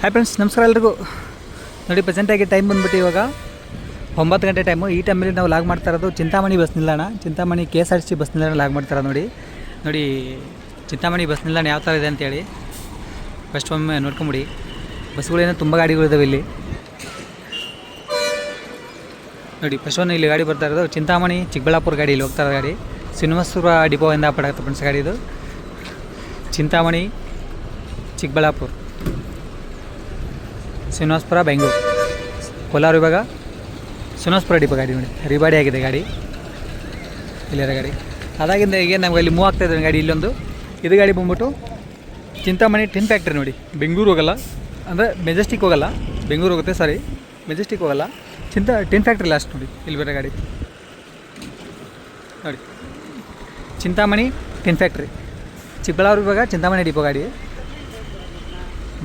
Hi friends ನಮಸ್ಕಾರ ಎಲ್ರಿಗೂ. ನೋಡಿ ಪ್ರೆಸೆಂಟಾಗಿ ಟೈಮ್ ಬಂದ್ಬಿಟ್ಟು ಇವಾಗ ಒಂಬತ್ತು ಗಂಟೆ ಟೈಮು ಈ ಟೈಮಲ್ಲಿ ನಾವು ಲಾಗ್ ಮಾಡ್ತಾ ಇರೋದು ಚಿಂತಾಮಣಿ ಬಸ್ ನಿಲ್ದಾಣ. Chintamani K S R C bus ನಿಲ್ದಾಣ ಲಾಗ್ ಮಾಡ್ತಾರೆ ನೋಡಿ. ನೋಡಿ, ಚಿಂತಾಮಣಿ ಬಸ್ ನಿಲ್ದಾಣ ಯಾವ ಥರ ಇದೆ ಅಂತೇಳಿ. ಫಸ್ಟ್ ಒಮ್ಮೆ ನೋಡ್ಕೊಂಬಿಡಿ. ಬಸ್ಗಳೇನೋ ತುಂಬ ಗಾಡಿಗಳಿದಾವೆ ಇಲ್ಲಿ. ನೋಡಿ ಫಸ್ಟ್ ಒನ್ ಇಲ್ಲಿ ಗಾಡಿ ಬರ್ತಾ ಇರೋದು ಚಿಂತಾಮಣಿ ಚಿಕ್ಕಬಳ್ಳಾಪುರ ಗಾಡಿ, ಇಲ್ಲಿ ಹೋಗ್ತಾ ಗಾಡಿ. ಗಾಡಿ ಡಿಪೋ ಇಂದ ಪಡಾಗುತ್ತೆ ಫ್ರೆಂಡ್ಸ್ ಗಾಡಿ ಇದು. ಚಿಂತಾಮಣಿ ಚಿಕ್ಕಬಳ್ಳಾಪುರ. ಶ್ರೀನಿವಾಸಪುರ ಬೆಂಗಳೂರು. ಕೋಲಾರ ವಿಭಾಗ ಶ್ರೀನಿವಾಸಪುರ ಡಿಪ ಗಾಡಿ ನೋಡಿ. ರಿಬಾಡಿ ಆಗಿದೆ ಗಾಡಿ. ಇಲ್ಲಿರೋ ಗಾಡಿ. ಅದಾಗಿಂದ ಈಗ ನಮ್ಗೆ ಇಲ್ಲಿ ಮೂವ್ ಆಗ್ತಾ ಇದೆ ಗಾಡಿ ಇಲ್ಲೊಂದು. ಇದು ಗಾಡಿ ಬಂದ್ಬಿಟ್ಟು ಚಿಂತಾಮಣಿ ಟಿನ್ ಫ್ಯಾಕ್ಟ್ರಿ ನೋಡಿ. ಬೆಂಗಳೂರು ಹೋಗಲ್ಲ. ಅಂದರೆ ಮೆಜೆಸ್ಟಿಕ್ ಹೋಗಲ್ಲ. ಬೆಂಗಳೂರು ಹೋಗುತ್ತೆ ಸಾರಿ ಮೆಜೆಸ್ಟಿಕ್ ಹೋಗಲ್ಲ. ಚಿಂತ, ಟಿನ್ ಫ್ಯಾಕ್ಟ್ರಿ ಲಾಸ್ಟ್ ನೋಡಿ. ಇಲ್ಲಿ ಬೇರೆ ಗಾಡಿ. ನೋಡಿ. Chintamani tin factory. ಚಿಕ್ಕಬಳ್ಳಾಪುರ ಇವಾಗ ಚಿಂತಾಮಣಿ ಡಿಪೋ ಗಾಡಿ.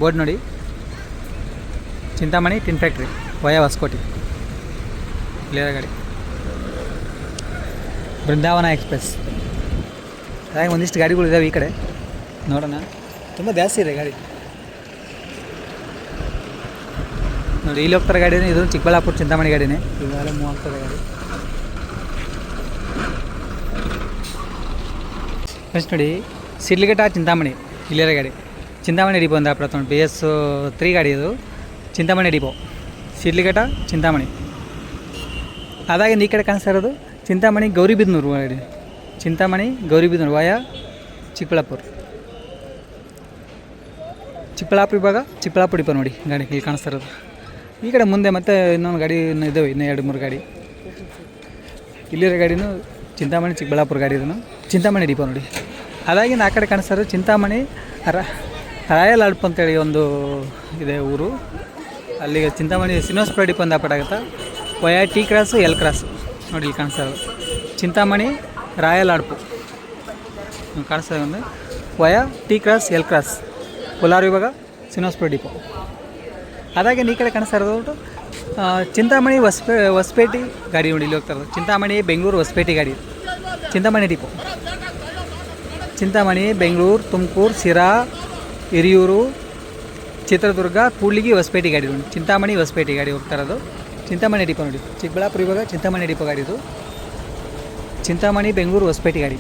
ಬೋರ್ಡ್ ನೋಡಿ. Chintamani tin factory via Hosakote. Clear ಗಾಡಿ ಬೃಂದಾವನ ಎಕ್ಸ್ಪ್ರೆಸ್. ಹಾಗೆ ಒಂದಿಷ್ಟು ಗಾಡಿಗಳು ಇದ್ದಾವೆ ಈ ಕಡೆ. ನೋಡೋಣ. ತುಂಬ ಜಾಸ್ತಿ ಇದೆ ಗಾಡಿ. ನೋಡಿ ಇಲ್ಲಿ ಹೋಗ್ತಾರೆ ಗಾಡಿನೇ ಇದು ಚಿಕ್ಕಬಳ್ಳಾಪುರ ಚಿಂತಾಮಣಿ ಗಾಡಿನೇ. ಇವೆಲ್ಲ ಮೂವ್ ಆಗ್ತದೆ ಗಾಡಿ. ಫ್ರೆಂಡ್ಸ್ ನೋಡಿ ಸಿಡ್ಲಿಘಟ್ಟ ಚಿಂತಾಮಣಿ. ಇಲ್ಲಿರೋ ಗಾಡಿ ಚಿಂತಾಮಣಿ ಡಿಪೋ ಒಂದು ಪ್ರಥಮ ಬಿ ಎಸ್ ತ್ರೀ ಗಾಡಿ ಇದು. ಚಿಂತಾಮಣಿ ಡಿಪೋ ಸಿಡ್ಲಿಘಟ್ಟ ಚಿಂತಾಮಣಿ. ಅದಾಗಿಂದ ಈ ಕಡೆ ಕಾಣಿಸ್ತಾ ಇರೋದು ಚಿಂತಾಮಣಿ ಗೌರಿಬಿದನೂರು ಗಾಡಿ ಚಿಂತಾಮಣಿ ಗೌರಿಬಿದನೂರು ವಾಯ ಚಿಕ್ಕಬಳ್ಳಾಪುರ. ಚಿಕ್ಕಬಳ್ಳಾಪುರ ಇವಾಗ ಚಿಕ್ಕಬಳ್ಳಾಪುರ ಡಿಪೋ ನೋಡಿ, ಗಾಡಿ ಇಲ್ಲಿ ಕಾಣಿಸ್ತಾ ಇರೋದು. ಈ ಕಡೆ ಮುಂದೆ ಮತ್ತೆ ಇನ್ನೊಂದು ಗಾಡಿ ಇನ್ನೂ ಇದಾವೆ, ಇನ್ನೂ ಎರಡು ಮೂರು ಗಾಡಿ. ಇಲ್ಲಿರೋ ಗಾಡಿನೂ ಚಿಂತಾಮಣಿ, ಚಿಕ್ಕಬಳ್ಳಾಪುರ ಗಾಡಿ ಇದನ್ನು. ಚಿಂತಾಮಣಿ ಡಿಪೋ ನೋಡಿ. ಅದಾಗಿಂದ ಆ ಕಡೆ ಕಾಣಿಸ್ತಾ ಇರೋದು ಚಿಂತಾಮಣಿ ರಾಯಲ್ ಅಡ್ಪು ಅಂತೇಳಿ ಒಂದು ಇದೆ ಊರು. ಅಲ್ಲಿಗೆ ಚಿಂತಾಮಣಿ ಅಂತ ಪಡಾಗತ್ತಾ via T cross, L cross. ನೋಡಿ ಇಲ್ಲಿ ಕಾಣಿಸ್ತಾ ಇರೋದು. ಚಿಂತಾಮಣಿ, ರಾಯಲ್ ಆಡ್ಪು. ಕಾಣಿಸ್ತಾ ಒಂದು via T cross, L cross. Kolar ವಿಭಾಗ ಶ್ರೀನಿವಾಸಪುರ ಡಿಪೋ ಅದಾಗೆ ಈ ಕಡೆ ಕಾಣಿಸ್ತಾ ಇರೋದು ಚಿಂತಾಮಣಿ ಹೊಸ್ಪೇ, ಹೊಸಪೇಟೆ ಗಾಡಿ ನೋಡಿ ಇಲ್ಲಿ ಹೋಗ್ತಾ ಇರೋದು. ಚಿಂತಾಮಣಿ, ಬೆಂಗಳೂರು ಹೊಸಪೇಟೆ ಗಾಡಿ. ಚಿಂತಾಮಣಿ ಡಿಪೋ ಚಿಂತಾಮಣಿ, ಬೆಂಗಳೂರು, ತುಮಕೂರು ಸಿರಾ ಹಿರಿಯೂರು ಚಿತ್ರದುರ್ಗ ಕೂಡ್ಲಿಗಿ ಹೊಸಪೇಟೆ ಗಾಡಿ ನೋಡಿ. ಚಿಂತಾಮಣಿ ಹೊಸಪೇಟೆ ಗಾಡಿ ಹೋಗ್ತಾ ಇರೋದು. ಚಿಂತಾಮಣಿ ಡಿಪೋ ನೋಡಿ. ಚಿಕ್ಕಬಳ್ಳಾಪುರ ಇವಾಗ ಚಿಂತಾಮಣಿ ಡಿಪೋ ಗಾಡಿ ಇದು. ಚಿಂತಾಮಣಿ ಬೆಂಗಳೂರು ಹೊಸಪೇಟೆ ಗಾಡಿ.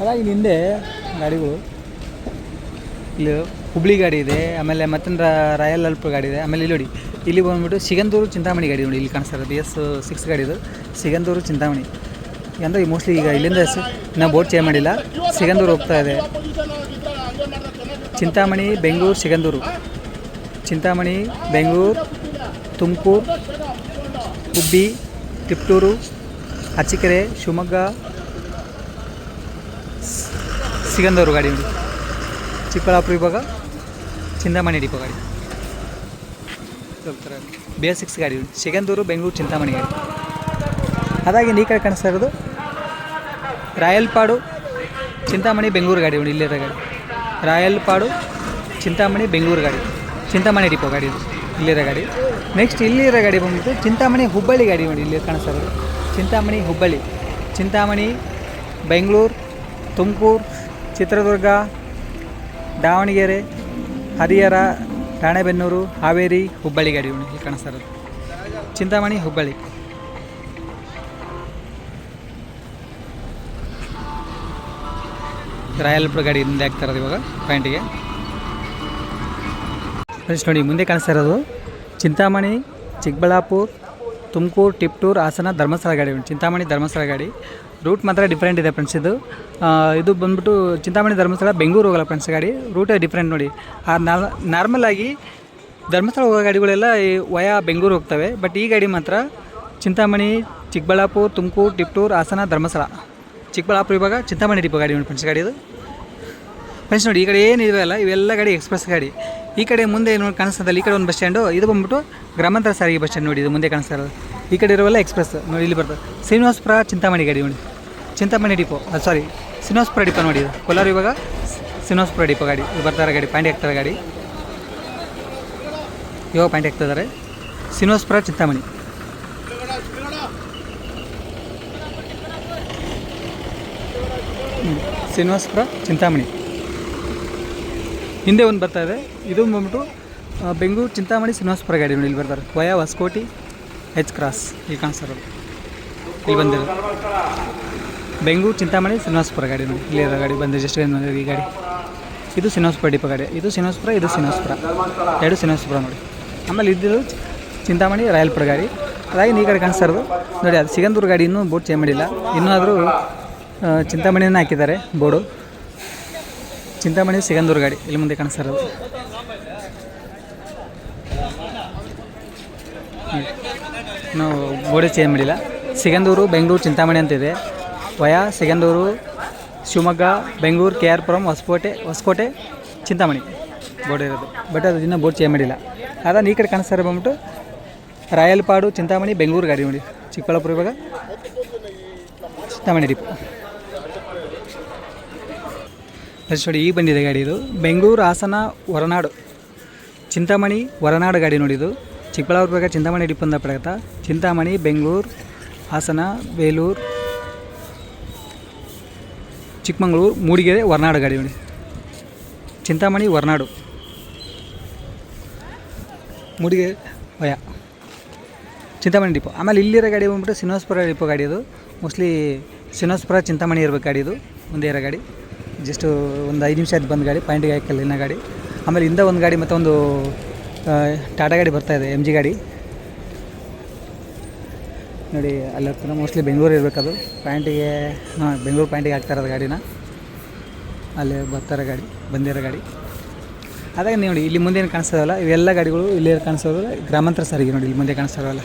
ಅಲ್ಲ ಇಲ್ಲಿ ಹಿಂದೆ ಗಾಡಿಗಳು. ಇಲ್ಲಿ ಹುಬ್ಳಿ ಗಾಡಿ ಇದೆ, ಆಮೇಲೆ ಮತ್ತೊಂದು ರಾಯಲ್ ಅಲ್ಪ ಗಾಡಿ ಇದೆ. ಆಮೇಲೆ ಇಲ್ಲಿ ನೋಡಿ, ಇಲ್ಲಿ ಬಂದ್ಬಿಟ್ಟು ಸಿಗಂದೂರು ಚಿಂತಾಮಣಿ ಗಾಡಿ ನೋಡಿ ಇಲ್ಲಿ ಕಾಣಿಸ್ತಾರೆ ಬಿ ಎಸ್ ಸಿಕ್ಸ್ ಗಾಡಿ ಇದು. ಸಿಗಂದೂರು ಚಿಂತಾಮಣಿ. ಅಂದರೆ ಮೋಸ್ಟ್ಲಿ ಈಗ ಇಲ್ಲಿಂದ ನಾವು ಬೋಟ್ ಚೇಂಜ್ ಮಾಡಿಲ್ಲ. ಸಿಗಂದೂರು ಹೋಗ್ತಾ ಇದೆ. ಚಿಂತಾಮಣಿ, ಬೆಂಗಳೂರು, ಸಿಗಂದೂರು. ಚಿಂತಾಮಣಿ, ಬೆಂಗಳೂರು, ತುಮಕೂರು, ಹುಬ್ಬಿ, ತಿಪ್ಟೂರು, ಅರಸೀಕೆರೆ, ಶಿವಮೊಗ್ಗ, ಸಿಗಂದೂರು ಗಾಡಿ ನೋಡಿ ಚಿಕ್ಕಬಳ್ಳಾಪುರ ವಿಭಾಗ, ಚಿಂತಾಮಣಿ ಡಿಪೋ ಗಾಡಿ. ಬಿ ಸಿಕ್ಸ್ ಗಾಡಿ ಸಿಗಂದೂರು, ಬೆಂಗಳೂರು, ಚಿಂತಾಮಣಿ ಗಾಡಿ. ಅದಾಗಿ ನೀ ಕಡೆ ಕಾಣಿಸ್ತಾ ಇರೋದು ರಾಯಲ್ಪಾಡು, ಚಿಂತಾಮಣಿ, ಬೆಂಗಳೂರು ಗಾಡಿ ಇಲ್ಲಿರೋ ಗಾಡಿ. ರಾಯಲ್ಪಾಡು, ಚಿಂತಾಮಣಿ, ಬೆಂಗಳೂರು ಗಾಡಿ. ಚಿಂತಾಮಣಿ ಡಿಪೋ ಗಾಡಿ ಇಲ್ಲಿರೋ ಗಾಡಿ. ನೆಕ್ಸ್ಟ್ ಇಲ್ಲಿರೋ ಗಾಡಿ ಬಂದ್ಬಿಟ್ಟು ಚಿಂತಾಮಣಿ ಹುಬ್ಬಳ್ಳಿ ಗಾಡಿ ನೋಡಿ ಇಲ್ಲಿ ಕಾಣಿಸ್ತಾರೆ ಚಿಂತಾಮಣಿ ಹುಬ್ಬಳ್ಳಿ. ಚಿಂತಾಮಣಿ, ಬೆಂಗಳೂರು, ತುಮಕೂರು, ಚಿತ್ರದುರ್ಗ, ದಾವಣಗೆರೆ ಹರಿಹರ ರಾಣೆಬೆನ್ನೂರು, ಹಾವೇರಿ, ಹುಬ್ಬಳ್ಳಿ ಗಾಡಿ ಇಲ್ಲಿ ಕಾಣಿಸ್ತಾ ಇರೋದು ಚಿಂತಾಮಣಿ ಹುಬ್ಬಳ್ಳಿ. ರಾಯಲ್ಪುರ ಗಾಡಿ ಹಿಂದೆ ಆಗ್ತಾ ಇವಾಗ ಪಾಯಿಂಟಿಗೆ ಫ್ರೆಂಡ್ಸ್ ನೋಡಿ, ಮುಂದೆ ಕಾಣಿಸ್ತಾ ಇರೋದು ಚಿಂತಾಮಣಿ, ಚಿಕ್ಕಬಳ್ಳಾಪುರ, ತುಮಕೂರು, ಟಿಪ್ಟೂರ್, ಹಾಸನ, ಧರ್ಮಸ್ಥಳ ಗಾಡಿ. ಚಿಂತಾಮಣಿ, ಧರ್ಮಸ್ಥಳ ಗಾಡಿ. ರೂಟ್ ಮಾತ್ರ ಡಿಫ್ರೆಂಟ್ ಇದೆ ಫ್ರೆಂಡ್ಸ್ ಇದು. ಇದು ಬಂದ್ಬಿಟ್ಟು ಚಿಂತಾಮಣಿ, ಧರ್ಮಸ್ಥಳ, ಬೆಂಗಳೂರು ಹೋಗಲ್ಲ ಫ್ರೆಂಡ್ಸ್ ಗಾಡಿ. ರೂಟೇ ಡಿಫ್ರೆಂಟ್ ನೋಡಿ. ಆ ನಾರ್ಮಲ್ ಆಗಿ ಧರ್ಮಸ್ಥಳ ಹೋಗೋ ಗಾಡಿಗಳೆಲ್ಲ ಈ ವಯಾ ಬೆಂಗಳೂರು ಹೋಗ್ತವೆ. ಬಟ್ ಈ ಗಾಡಿ ಮಾತ್ರ ಚಿಂತಾಮಣಿ, ಚಿಕ್ಕಬಳ್ಳಾಪುರ, ತುಮಕೂರು, ಟಿಪ್ಟೂರು, ಹಾಸನ, ಧರ್ಮಸ್ಥಳ. ಚಿಕ್ಕಬಳ್ಳಾಪುರ ಇವಾಗ ಚಿಂತಾಮಣಿ ಡಿಪೋ ಗಾಡಿ ಉಂಟು ಫ್ರೆಂಡ್ಸ್ ಗಾಡಿ ಇದು. ಫ್ರೆಂಡ್ಸ್ ನೋಡಿ, ಈ ಕಡೆ ಏನಿದೆ ಅಲ್ಲ, ಇವೆಲ್ಲ ಗಾಡಿ ಎಕ್ಸ್ಪ್ರೆಸ್ ಗಾಡಿ. ಈ ಕಡೆ ಮುಂದೆ ನೋಡಿ ಕಾಣಿಸ್ತದಲ್ಲ, ಈ ಕಡೆ ಒಂದು ಬಸ್ ಸ್ಟ್ಯಾಂಡು ಇದು ಬಂದ್ಬಿಟ್ಟು ಗ್ರಾಮಾಂತರ ಸಾರಿಗೆ ಬಸ್ ಸ್ಟ್ಯಾಂಡ್ ನೋಡಿ, ಇದು ಮುಂದೆ ಕಾಣಿಸ್ತಾ ಇರೋದು. ಈ ಕಡೆ ಇರೋವೆಲ್ಲ ಎಕ್ಸ್ಪ್ರೆಸ್ ನೋಡಿ, ಇಲ್ಲಿ ಬರ್ತದೆ. ಶ್ರೀನಿವಾಸಪುರ ಚಿಂತಾಮಣಿ ಗಾಡಿ ನೋಡಿ. Chintamani depot sorry Srinivaspur depot ನೋಡಿ ಇದು. ಕೋಲಾರ ಇವಾಗ ಶ್ರೀನಿವಾಸಪುರ ಡಿಪೋ ಗಾಡಿ. ಬರ್ತಾರೆ ಗಾಡಿ, ಪಾಯಿಂಟ್ ಹಾಕ್ತಾರೆ ಗಾಡಿ. ಇವಾಗ ಪಾಯಿಂಟ್ ಇದ್ದಾರೆ. ಶ್ರೀನಿವಾಸಪುರ ಚಿಂತಾಮಣಿ. ಶ್ರೀನಿವಾಸಪುರ ಚಿಂತಾಮಣಿ. ಹಿಂದೆ ಒಂದು ಬರ್ತಾ ಇದೆ. ಇದು ಬಂದ್ಬಿಟ್ಟು ಬೆಂಗಳೂರು ಚಿಂತಾಮಣಿ ಶ್ರೀನಿವಾಸಪುರ ಗಾಡಿ ನೋಡಿ, ಇಲ್ಲಿ ಬರ್ತಾರೆ. ವಯಾ ಹೊಸಕೋಟಿ ಎಚ್ ಕ್ರಾಸ್ ಈ ಕಾಣಿಸ್ತಾರೆ ಇಲ್ಲಿ ಬಂದಿದೆ ಬೆಂಗಳೂರು ಚಿಂತಾಮಣಿ ಶ್ರೀನಿವಾಸಪುರ ಗಾಡಿ ನೋಡಿ. ಇಲ್ಲಿ ಇರೋ ಗಾಡಿ ಬಂದಿದೆ ಜಸ್ಟ್ ಏನು ಬಂದಿದೆ ಈ ಗಾಡಿ. ಇದು ಶ್ರೀನಿವಾಸಪುರ ಡಿಪ ಗಾಡಿ. ಇದು ಶ್ರೀನಿವಾಸಪುರ ಇದು ಶ್ರೀನಿವಾಸಪುರ ಎರಡು ಶ್ರೀನಿವಾಸಪುರ ನೋಡಿ. ಆಮೇಲೆ ಇದ್ದಿದ್ದು ಚಿಂತಾಮಣಿ ರಾಯಲ್ಪುರ ಗಾಡಿ. ಅದಾಗಿ ಈ ಕಡೆ ಕಾಣಿಸ್ತಾ ಇರೋದು. ನೋಡಿ, ಅದು ಸಿಗಂದೂರು ಗಾಡಿ ಇನ್ನೂ ಬೋರ್ಡ್ ಚೇಂಜ್ ಮಾಡಿಲ್ಲ. ಇನ್ನೂ ಆದರೂ ಚಿಂತಾಮಣಿಯನ್ನು ಹಾಕಿದ್ದಾರೆ ಬೋರ್ಡು. ಚಿಂತಾಮಣಿ ಸಿಗಂದೂರು ಗಾಡಿ, ಇಲ್ಲಿ ಮುಂದೆ ಕಾಣಿಸ್ತಾರ ನಾವು ಬೋರ್ಡೇ ಚೇಂಜ್ ಮಾಡಿಲ್ಲ. ಸಿಗಂದೂರು, ಬೆಂಗಳೂರು, ಚಿಂತಾಮಣಿ ಅಂತಿದೆ via, Sigandur, Shivamogga, Bengaluru, K R Puram, Hoskote Hoskote, Chintamani board ಇರೋದು. ಬಟ್ ಅದು ಇನ್ನೂ ಬೋರ್ಡ್ ಚೇಂಜ್ ಮಾಡಿಲ್ಲ. ಅದಾದ ಈ ಕಡೆ ಕಾಣಿಸ್ತಾರೆ ಬಂದ್ಬಿಟ್ಟು ರಾಯಲ್ಪಾಡು, ಚಿಂತಾಮಣಿ, ಬೆಂಗಳೂರು ಗಾಡಿ ನೋಡಿ. ಚಿಕ್ಕಬಳ್ಳಾಪುರ ಇವಾಗ. ಚಿಂತಾಮಣಿ ಡಿಪೋ ಫಸ್ಟ್ ನೋಡಿ ಈಗ ಬಂದಿದೆ ಗಾಡಿ ಇದು. ಬೆಂಗಳೂರು, ಹಾಸನ, ಹೊರನಾಡು. ಚಿಂತಾಮಣಿ, ಹೊರನಾಡು ಗಾಡಿ ನೋಡಿದು ಚಿಕ್ಕಬಳ್ಳಾಪುರ ಬೇಕಾದ ಚಿಂತಾಮಣಿ ಡಿಪ್ಪಂದ ಪಡಗತ್ತ ಚಿಂತಾಮಣಿ, ಬೆಂಗಳೂರು, ಹಾಸನ, ಬೇಲೂರು, ಚಿಕ್ಕಮಗಳೂರು, ಮೂಡಿಗೆರೆ, ಹೊರನಾಡು ಗಾಡಿ ನೋಡಿ. ಚಿಂತಾಮಣಿ, ಹೊರನಾಡು. ಮೂಡಿಗೆರೆ ಭಯ ಚಿಂತಾಮಣಿ ಡಿಪೋ. ಆಮೇಲೆ ಇಲ್ಲಿರೋ ಗಾಡಿ ಬಂದ್ಬಿಟ್ಟು ಶ್ರೀನಿವಾಸಪುರ ಡಿಪೋ ಗಾಡಿ ಅದು ಮೋಸ್ಟ್ಲಿ ಶ್ರೀನಿವಾಸಪುರ ಚಿಂತಾಮಣಿ ಇರಬೇಕು ಗಾಡಿ ಇದು. ಮುಂದೆ ಇರೋ ಗಾಡಿ. ಜಸ್ಟ್ ಒಂದು ಐದು ನಿಮಿಷ ಆಯ್ತು ಬಂದ ಗಾಡಿ ಪಾಯಿಂಟಿಗೆ ಹಾಕಲ್ಲ ಇನ್ನೂ ಗಾಡಿ. ಆಮೇಲೆ ಹಿಂದೆ ಒಂದು ಗಾಡಿ, ಮತ್ತು ಒಂದು ಟಾಟಾ ಗಾಡಿ ಬರ್ತಾ ಇದೆ ಎಂ ಜಿ ಗಾಡಿ. ನೋಡಿ, ಅಲ್ಲಿ ಹತ್ತಿರ ಮೋಸ್ಟ್ಲಿ ಬೆಂಗಳೂರು ಇರಬೇಕದು. ಪ್ಯಾಂಟಿಗೆ ಹಾಂ, ಬೆಂಗಳೂರು ಪ್ಯಾಂಟಿಗೆ ಹಾಕ್ತಾ ಇರೋದು ಗಾಡಿನ. ಅಲ್ಲಿ ಬರ್ತಾರೆ ಗಾಡಿ, ಬಂದಿರೋ ಗಾಡಿ. ಅದಾಗ ನೋಡಿ, ಇಲ್ಲಿ ಮುಂದೆ ಏನು ಕಾಣಿಸ್ತದಲ್ಲ ಇವೆಲ್ಲ ಗಾಡಿಗಳು ಇಲ್ಲಿ ಕಾಣಿಸೋದು ಗ್ರಾಮಾಂತರ ಸಾರಿಗೆ ನೋಡಿ, ಇಲ್ಲಿ ಮುಂದೆ ಕಾಣಿಸ್ತಾರಲ್ಲ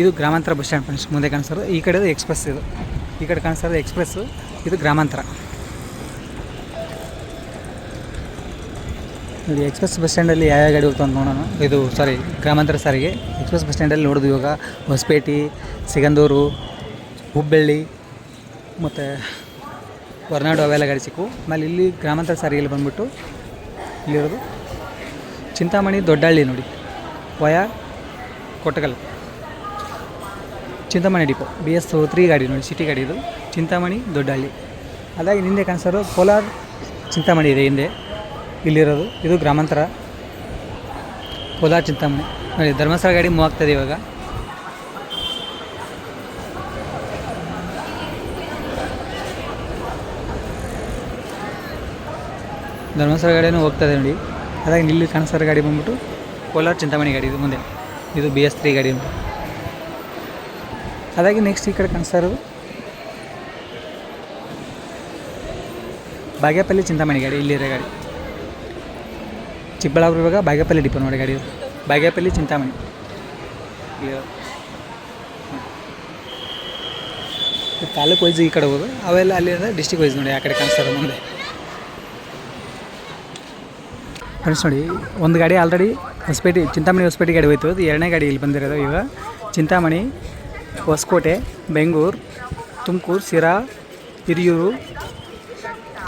ಇದು ಗ್ರಾಮಾಂತರ ಬಸ್ ಸ್ಟ್ಯಾಂಡ್ ಫ್ರೆಂಡ್ಸ್ ಮುಂದೆ ಕಾಣಿಸೋದು ಈ ಕಡೆದು ಎಕ್ಸ್ಪ್ರೆಸ್ ಇದು. ಈ ಕಡೆ ಕಾಣಿಸ್ತಾ ಎಕ್ಸ್ಪ್ರೆಸ್ಸು ಇದು ಗ್ರಾಮಾಂತರ. ನೋಡಿ ಎಕ್ಸ್ಪ್ರೆಸ್ ಬಸ್ ಸ್ಟ್ಯಾಂಡಲ್ಲಿ ಯಾವ ಗಾಡಿ ಹೋಗ್ತಾ ಅಂತ ನೋಡೋಣ. ಇದು ಸಾರಿ ಗ್ರಾಮಾಂತರ ಸಾರಿಗೆ. ಎಕ್ಸ್ಪ್ರೆಸ್ ಬಸ್ ಸ್ಟ್ಯಾಂಡಲ್ಲಿ ನೋಡೋದು ಇವಾಗ ಹೊಸಪೇಟೆ, ಸಿಗಂದೂರು, ಹುಬ್ಬಳ್ಳಿ, ಮತ್ತು ಹೊರನಾಡು ಅವೆಲ್ಲ ಗಾಡಿ ಸಿಕ್ಕು. ಆಮೇಲೆ ಇಲ್ಲಿ ಗ್ರಾಮಾಂತರ ಸಾರಿಗೆಯಲ್ಲಿ ಬಂದ್ಬಿಟ್ಟು ಇಲ್ಲಿರೋದು ಚಿಂತಾಮಣಿ ದೊಡ್ಡಹಳ್ಳಿ ನೋಡಿ. Via Kottagal Chintamani depot. B S three ಗಾಡಿ ನೋಡಿ ಸಿಟಿ ಗಾಡಿ ಇದು. ಚಿಂತಾಮಣಿ ದೊಡ್ಡಹಳ್ಳಿ. ಅದಾಗಿ ಹಿಂದೆ ಕಾಣಿಸೋದು ಕೋಲಾರ ಚಿಂತಾಮಣಿ ಇದೆ ಹಿಂದೆ. ಇಲ್ಲಿರೋದು. ಇದು ಗ್ರಾಮಾಂತರ. ಕೋಲಾರ ಚಿಂತಾಮಣಿ. ನೋಡಿ, ಧರ್ಮಸ್ಥಳ ಗಾಡಿ ಮೂವ್ ಆಗ್ತದೆ ಇವಾಗ. ಧರ್ಮಸ್ಥಳ ಗಾಡಿನೂ ಹೋಗ್ತದೆ ನೋಡಿ. ಅದಾಗಿ ಇಲ್ಲಿ ಕಾಣಿಸ್ತಾರ ಗಾಡಿ ಬಂದ್ಬಿಟ್ಟು ಕೋಲಾರ ಚಿಂತಾಮಣಿ ಗಾಡಿ ಇದು ಮುಂದೆ. ಇದು ಬಿ ಎಸ್ ತ್ರೀ ಗಾಡಿ ಅದಾಗಿ ನೆಕ್ಸ್ಟ್ ಈ ಕಡೆ ಕಾಣಿಸ್ತಾ ಇರೋದು ಬಾಗೇಪಲ್ಲಿ ಚಿಂತಾಮಣಿ ಗಾಡಿ ಇಲ್ಲಿರೋ ಗಾಡಿ. ಚಿಕ್ಕಬಳ್ಳಾಪುರ ಇವಾಗ ಬಾಗೇಪಲ್ಲಿ ಡಿಪೋ ನೋಡಿ ಗಾಡಿ ಬಾಗೇಪಲ್ಲಿ ಚಿಂತಾಮಣಿ. ತಾಲೂಕು ವೈಸ್ ಈ ಕಡೆ ಹೋಗೋದು. ಅವೆಲ್ಲ ಅಲ್ಲಿ ಡಿಸ್ಟಿಕ್ ವೈಸ್ ನೋಡಿ, ಆ ಕಡೆ ಕಾಣಿಸ್ತಾರೆ ಮುಂದೆ. ಫ್ರೆಂಡ್ಸ್ ನೋಡಿ, ಒಂದು ಗಾಡಿ ಆಲ್ರೆಡಿ ಹೊಸಪೇಟೆ, ಚಿಂತಾಮಣಿ ಹೊಸಪೇಟೆ ಗಾಡಿ ಹೋಯ್ತು. ಎರಡನೇ ಗಾಡಿ ಇಲ್ಲಿ ಬಂದಿರೋದು ಇವಾಗ. ಚಿಂತಾಮಣಿ, ಹೊಸಕೋಟೆ, ಬೆಂಗಳೂರು, ತುಮಕೂರು ಸಿರಾ ಹಿರಿಯೂರು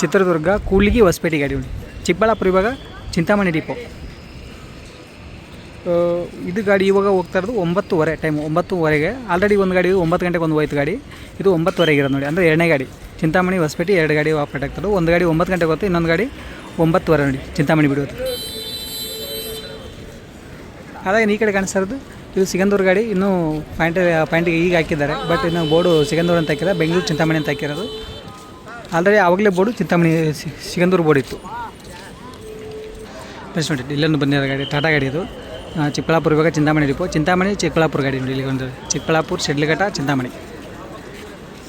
ಚಿತ್ರದುರ್ಗ ಕೂಡ್ಲಿಗಿ ಹೊಸಪೇಟೆ ಗಾಡಿ ಉಂಟು. ಚಿಕ್ಕಬಳ್ಳಾಪುರ ಇವಾಗ ಚಿಂತಾಮಣಿ ಡಿಪೋ. ಇದು ಗಾಡಿ ಇವಾಗ ಹೋಗ್ತಾ ಇರೋದು ಒಂಬತ್ತುವರೆ ಟೈಮ್ ಒಂಬತ್ತುವರೆಗೆ. ಆಲ್ರೆಡಿ ಒಂದು ಗಾಡಿ ಒಂಬತ್ತು ಗಂಟೆಗೆ ಒಂದು ಹೋಯ್ತು ಗಾಡಿ. ಇದು ಒಂಬತ್ತುವರೆಗೆ ಇರೋದು ನೋಡಿ. ಅಂದರೆ ಎರಡನೇ ಗಾಡಿ. ಚಿಂತಾಮಣಿ ಹೊಸಪೇಟೆ ಎರಡು ಗಾಡಿ ಆಪ್ರೇಟ್ ಆಗ್ತದೆ. ಒಂದು ಗಾಡಿ ಒಂಬತ್ತು ಗಂಟೆಗೆ ಹೋಗುತ್ತೆ, ಇನ್ನೊಂದು ಗಾಡಿ ಒಂಬತ್ತುವರೆ ನೋಡಿ. ಚಿಂತಾಮಣಿ ಬಿಡೋದು ಹಾಗಾಗಿ ಈ ಕಡೆ ಕಾಣಿಸ್ತಾ ಇರೋದು. ಇದು ಸಿಗಂದೂರು ಗಾಡಿ. ಇನ್ನೂ ಪಾಯಿಂಟ್, ಪಾಯಿಂಟಿಗೆ ಈಗ ಹಾಕಿದ್ದಾರೆ. ಬಟ್ ಇನ್ನು ಬೋರ್ಡು ಸಿಗಂದೂರು ಅಂತ ಹಾಕಿದ್ದಾರೆ. ಬೆಂಗಳೂರು, ಚಿಂತಾಮಣಿ ಅಂತ ಹಾಕಿರೋದು. ಆಲ್ರೆಡಿ ಆವಾಗಲೇ ಬೋರ್ಡು, ಚಿಂತಾಮಣಿ ಸಿಗಂದೂರು ಬೋರ್ಡ್ ಇತ್ತು. ಪ್ಲಸ್ ನೋಡಿ ಇಲ್ಲೊಂದು ಬಂದಿರೋ ಗಾಡಿ ಟಾಟಾ ಗಾಡಿ ಇದು. ಚಿಕ್ಕಬಳ್ಳಾಪುರ ಇವಾಗ ಚಿಂತಾಮಣಿ ಡಿಪೋ. ಚಿಂತಾಮಣಿ, ಚಿಕ್ಕಬಳ್ಳಾಪುರ ಗಾಡಿ ನೋಡಿ ಇಲ್ಲಿ ಒಂದು Chikkaballapur, Sidlaghatta, Chintamani.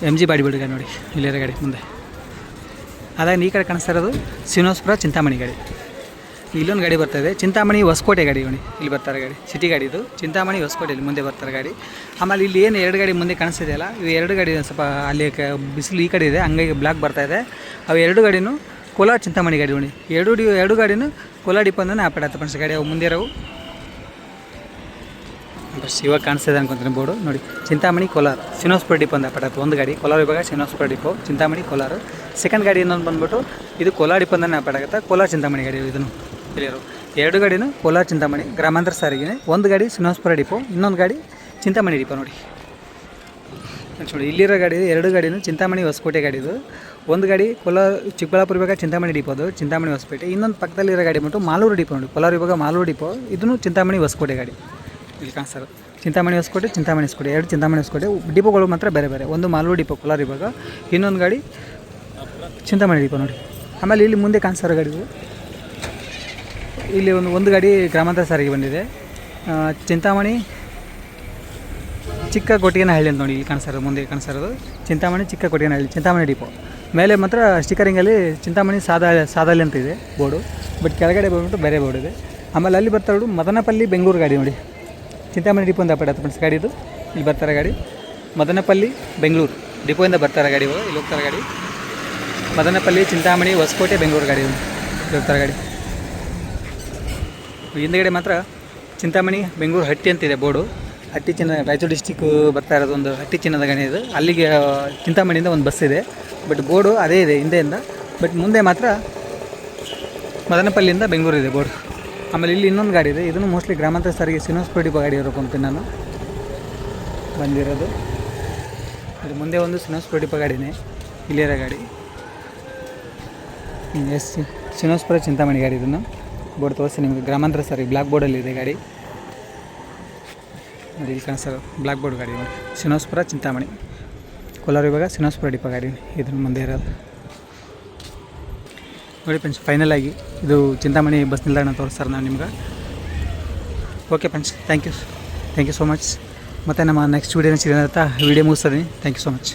M G body ಬಿಡಿ ಗಾಡಿ ನೋಡಿ, ಇಲ್ಲಿರೋ ಗಾಡಿ ಮುಂದೆ. ಅದಾಗ ಈ ಕಡೆ ಕಾಣಿಸ್ತಾ ಇರೋದು ಶ್ರೀನಿವಾಸಪುರ ಚಿಂತಾಮಣಿ ಗಾಡಿ. ಇಲ್ಲೊಂದು ಗಾಡಿ ಬರ್ತಾಯಿದೆ ಚಿಂತಾಮಣಿ ಹೊಸಕೋಟೆ ಗಾಡಿ ನೋಡಿ. ಇಲ್ಲಿ ಬರ್ತಾರೆ ಗಾಡಿ. ಸಿಟಿ ಗಾಡಿ ಇದು ಚಿಂತಾಮಣಿ ಹೊಸಕೋಟೆ ಇಲ್ಲಿ ಮುಂದೆ ಬರ್ತಾರೆ ಗಾಡಿ. ಆಮೇಲೆ ಇಲ್ಲಿ ಏನು ಎರಡು ಗಾಡಿ ಮುಂದೆ ಕಾಣಿಸ್ತಿದೆಯಲ್ಲ ಇವು ಎರಡು ಗಾಡಿ ಸ್ವಲ್ಪ ಅಲ್ಲಿ ಬಿಸಿಲು ಈ ಕಡೆ ಇದೆ. ಹಂಗಾಗಿ ಬ್ಲಾಕ್ ಬರ್ತಾ ಇದೆ. ಅವು ಎರಡು ಗಾಡಿನೂ ಕೋಲಾರ ಚಿಂತಾಮಣಿ ಗಾಡಿ ನೋಡಿ. ಎರಡು ಎರಡು ಗಾಡಿನೂ ಕೋಲಾರ ಡಿಪೋ ಅಂದ್ರೆ ಆಪರೇಟ್ ಆಗ್ತದೆ ಫ್ರೆಂಡ್ಸ್ ಗಾಡಿ ಅವು ಮುಂದೆ ಇರೋವು. ಬಸ್ ಇವಾಗ ಕಾಣಿಸ್ತಿದೆ ಅನ್ಕೊಂತೀನಿ ಬೋರ್ಡು. ನೋಡಿ. ಚಿಂತಾಮಣಿ ಕೋಲಾರ. ಸಿನೋಸ್ಪುರ ಡಿಪೋ ಅಂತ ಒಂದು ಗಾಡಿ. ಕೋಲಾರ ವಿಭಾಗ ಸಿನೋಸ್ಪುರ ಡಿಪೋ. ಚಿಂತಾಮಣಿ ಕೋಲಾರ. ಸೆಕೆಂಡ್ ಗಾಡಿ ಇನ್ನೊಂದು ಬಂದ್ಬಿಟ್ಟು ಇದು ಕೋಲಾರ ಡಿಪೋ ಆಗುತ್ತೆ. ಕೋಲಾರ ಚಿಂತಾಮಣಿ ಗಾಡಿ ಇದನ್ನು ಇಲ್ಲಿರೋ ಎರಡು ಗಾಡಿನೂ ಕೋಲಾರ ಚಿಂತಾಮಣಿ ಗ್ರಾಮಾಂತರ ಸಾರಿಗೆ. ಒಂದು ಗಾಡಿ ಶ್ರೀನಿವಾಸಪುರ ಡಿಪೋ, ಇನ್ನೊಂದು ಗಾಡಿ ಚಿಂತಾಮಣಿ ಡಿಪೋ ನೋಡಿ. ನೋಡಿ ಇಲ್ಲಿರೋ ಗಾಡಿ, ಎರಡು ಗಾಡಿನೂ ಚಿಂತಾಮಣಿ ಹೊಸಕೋಟೆ ಗಾಡಿದು ಒಂದು ಗಾಡಿ ಕೋಲಾರ, ಚಿಕ್ಕಬಳ್ಳಾಪುರ ವಿಭಾಗ ಚಿಂತಾಮಣಿ ಡಿಪೋ ಅದು, ಚಿಂತಾಮಣಿ ಹೊಸಪೇಟೆ. ಇನ್ನೊಂದು ಪಕ್ಕದಲ್ಲಿರೋ ಗಾಡಿ ಬಂದು ಮಾಲೂರು ಡಿಪೋ ನೋಡಿ. ಕೋಲಾರ ವಿಭಾಗ ಮಾಲೂರು ಡಿಪೋ, ಇದನ್ನು ಚಿಂತಾಮಣಿ ಹೊಸಕೋಟೆ ಗಾಡಿ. ಇಲ್ಲಿ ಕಾಣಿಸ್ತಾರೆ ಚಿಂತಾಮಣಿ ಹೊಸಕೋಟೆ ಚಿಂತಾಮಣಿ ಹೊಸಕೋಟೆ, ಎರಡು ಚಿಂತಾಮಣಿ ಹೊಸಕೋಟೆ. ಡಿಪೋಗಳು ಮಾತ್ರ ಬೇರೆ ಬೇರೆ. ಒಂದು ಮಾಲೂರು ಡಿಪೋ, ಕೋಲಾರ ವಿಭಾಗ. ಇನ್ನೊಂದು ಗಾಡಿ ಚಿಂತಾಮಣಿ ಡಿಪೋ ನೋಡಿ. ಆಮೇಲೆ ಇಲ್ಲಿ ಮುಂದೆ ಕಾಣಿಸ್ತಾರೋ ಗಾಡಿಗಳು ಇಲ್ಲಿ ಒಂದು ಒಂದು ಗಾಡಿ ಗ್ರಾಮಾಂತರ ಸಾರಿಗೆ ಬಂದಿದೆ. ಚಿಂತಾಮಣಿ ಚಿಕ್ಕ ಕೊಟ್ಟಿಗೆನಹಳ್ಳಿ ಅಂತ ನೋಡಿ ಇಲ್ಲಿ ಕಾಣಿಸ್ತಾ ಮುಂದೆ ಕಾಣಿಸ್ತಾ ಇರೋದು. ಚಿಂತಾಮಣಿ ಚಿಕ್ಕ ಕೊಟ್ಟಿಗೆನಹಳ್ಳಿ ಚಿಂತಾಮಣಿ ಡಿಪೋ. ಮೇಲೆ ಮಾತ್ರ ಸ್ಟಿಕರಿಂಗಲ್ಲಿ ಚಿಂತಾಮಣಿ ಸಾದಾ ಸಾದಲ್ಲಿ ಅಂತ ಇದೆ ಬೋರ್ಡು. ಬಟ್ ಕೆಳಗಡೆ ಬಂದ್ಬಿಟ್ಟು ಬೇರೆ ಬೋರ್ಡ್ ಇದೆ. ಆಮೇಲೆ ಅಲ್ಲಿ ಬರ್ತಾ ಇರೋದು ಮದನಪಲ್ಲಿ ಬೆಂಗಳೂರು ಗಾಡಿ ನೋಡಿ. ಚಿಂತಾಮಣಿ ಡಿಪೋ ಅಂತ ಪಡೆ ಫ್ರೆಂಡ್ಸ್ ಗಾಡಿ ಇದು. ಇಲ್ಲಿ ಬರ್ತಾರೆ ಗಾಡಿ. ಮದನಪಲ್ಲಿ ಬೆಂಗಳೂರು ಡಿಪೋಯಿಂದ ಬರ್ತಾರೆ ಗಾಡಿ ಇಲ್ಲಿ ಹೋಗ್ತಾರೆ ಗಾಡಿ. ಮದನಪಲ್ಲಿ, ಚಿಂತಾಮಣಿ, ಹೊಸಕೋಟೆ, ಬೆಂಗಳೂರು ಗಾಡಿ. ಇಲ್ಲಿ ಹೋಗ್ತಾರೆ ಗಾಡಿ. ಹಿಂದ್ಗಡೆ ಮಾತ್ರ ಚಿಂತಾಮಣಿ, ಬೆಂಗಳೂರು ಹಟ್ಟಿ ಅಂತಿದೆ ಬೋರ್ಡು. ಹಟ್ಟಿ ಚಿನ್ನ, ರಾಯಚೂರು ಡಿಸ್ಟಿಕ್ ಬರ್ತಾ ಇರೋದು ಒಂದು ಹಟ್ಟಿ ಚಿನ್ನದ ಗಣಿ ಇದು. ಅಲ್ಲಿಗೆ ಚಿಂತಾಮಣಿಯಿಂದ ಒಂದು ಬಸ್ ಇದೆ. ಬಟ್ ಬೋರ್ಡು ಅದೇ ಇದೆ ಹಿಂದೆಯಿಂದ. ಬಟ್ ಮುಂದೆ ಮಾತ್ರ ಮದನಪಲ್ಲಿಯಿಂದ ಬೆಂಗಳೂರು ಇದೆ ಬೋರ್ಡ್. ಆಮೇಲೆ ಇಲ್ಲಿ ಇನ್ನೊಂದು ಗಾಡಿ ಇದೆ. ಇದನ್ನು ಮೋಸ್ಟ್ಲಿ ಗ್ರಾಮಾಂತರ ಸಾರಿಗೆ ಸಿನೋಸ್ ಪ್ರಡಿಪ ಗಾಡಿ ಇರೋ ಅಂತೀನಿ ನಾನು. ಬಂದಿರೋದು. ಇದು ಮುಂದೆ ಒಂದು ಸಿನೋಸ್ ಪ್ರಡಿಪ ಗಾಡಿನೇ. ಇಲ್ಲಿರೋ ಗಾಡಿ. ಎಸ್ ಸಿನೋಸ್ಪುರ ಚಿಂತಾಮಣಿ ಗಾಡಿ ಇದನ್ನು. ಬೋರ್ಡ್ ತೋರಿಸಿ, ನಿಮಗೆ ಗ್ರಾಮಾಂತರ ಈ ಬ್ಲಾಕ್ ಬೋರ್ಡಲ್ಲಿ ಇದೆ ಗಾಡಿ. ಇಲ್ಲಿ ಇಲ್ಲಿ ಸರ್ ಬ್ಲ್ಯಾಕ್ ಬೋರ್ಡ್ ಗಾಡಿ ನೋಡಿ. ಶ್ರೀನಿವಾಸಪುರ ಚಿಂತಾಮಣಿ. ಕೋಲಾರ ಇವಾಗ ಶ್ರೀನಿವಾಸಪುರ ಡಿಪ ಗಾಡಿ ಇದ್ರ ಮುಂದೆ ಇರೋದು. ನೋಡಿ ಫ್ರೆಂಡ್ಸ್ ಫೈನಲ್ ಆಗಿ ಇದು ಚಿಂತಾಮಣಿ ಬಸ್ ನಿಲ್ದಾಣ ತೋರಿಸ್ತಾರೆ ನಾನು ನಿಮ್ಗೆ. Okay friends thank you thank you so much ಮತ್ತು ನಮ್ಮ ನೆಕ್ಸ್ಟ್ ವೀಡಿಯೋನ ಸಿಗೋಣ ಅಂತ ವೀಡಿಯೋ ಮುಗಿಸ್ತೀನಿ. Thank you so much